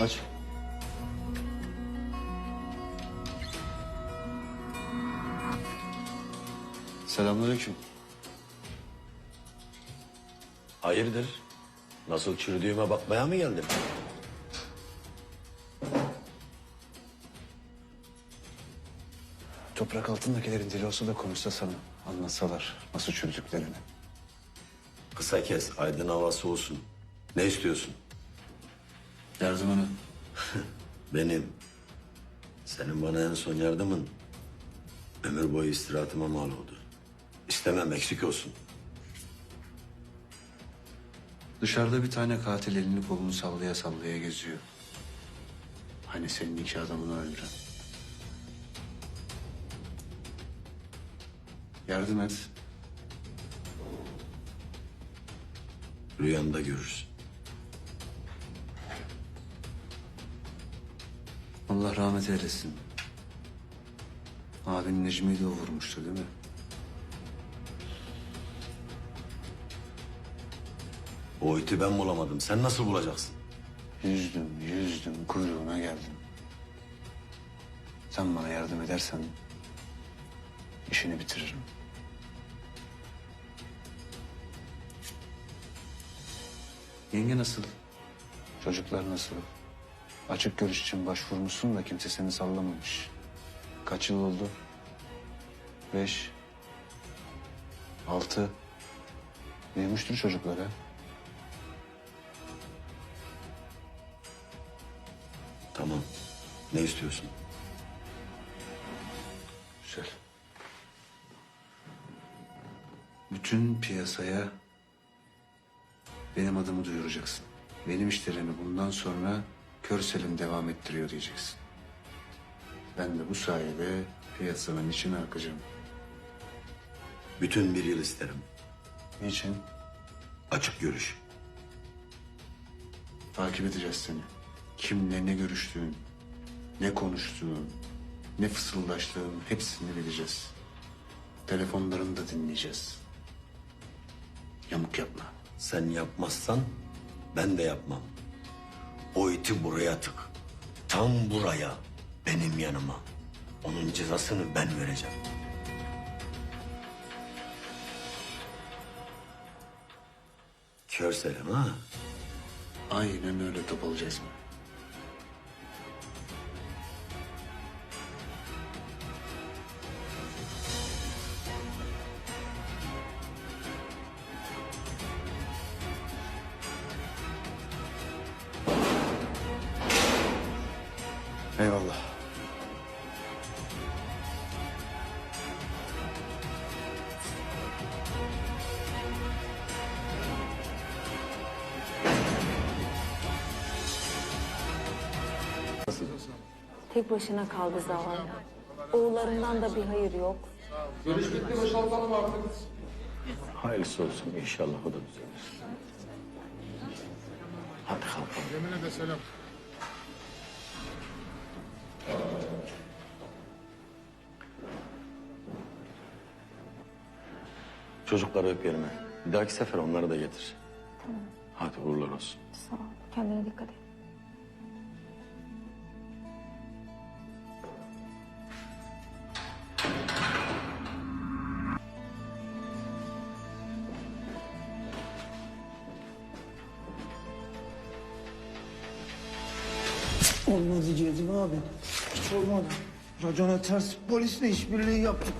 Aç. Selamünaleyküm. Hayırdır? Nasıl çürüdüğüme bakmaya mı geldin? Toprak altındakilerin dili olsa da konuşsa sana. Anlatsalar nasıl çürüdüklerini. Kısa kes, aydın havası olsun. Ne istiyorsun? Yardımını. Benim. Senin bana en son yardımın ömür boyu istirahatıma mal oldu. İstemem eksik olsun. Dışarıda bir tane katil elini kolunu sallaya sallaya geziyor. Hani senin iki adamını öldüren. Yardım et. Rüyanda görürsün. Allah rahmet eylesin. Abin Necmi'yi de o vurmuştu değil mi? O iti ben bulamadım. Sen nasıl bulacaksın? Yüzdüm, yüzdüm, kuyruğuna geldim. Sen bana yardım edersen işini bitiririm. Yenge nasıl? Çocuklar nasıl? Açık görüş için başvurmuşsun da kimse seni sallamamış. Kaç yıl oldu? Beş. Altı. Büyümüştür çocuklar ha. Tamam. Ne istiyorsun? Güzel. Bütün piyasaya benim adımı duyuracaksın. Benim işlerimi bundan sonra Körsel'in devam ettiriyor diyeceksin. Ben de bu sayede piyasanın içine akacağım. Bütün bir yıl isterim. Niçin? Açık görüş. Takip edeceğiz seni. Kimle ne görüştüğün, ne konuştuğun, ne fısıldaştığın hepsini bileceğiz. Telefonlarını da dinleyeceğiz. Yamuk yapma. Sen yapmazsan ben de yapmam. İti buraya tık. Tam buraya. Benim yanıma. Onun cezasını ben vereceğim. Kör selam ha. Aynen öyle topalacağız mı? Eyvallah. Tek başına kaldı zavallı. Oğullarından da bir hayır yok. Görüş bitti boşaltalım artık. Hayırlısı olsun inşallah o da düzelir. Hadi kalkalım. Cemile de selam. Çocukları öp yerime. Bir dahaki sefer onları da getir. Hadi uğurlar olsun. Sağ ol. Kendine dikkat et. Olmadı Cezmi abi. Hiç olmadı. Racona ters polisle işbirliği yaptık.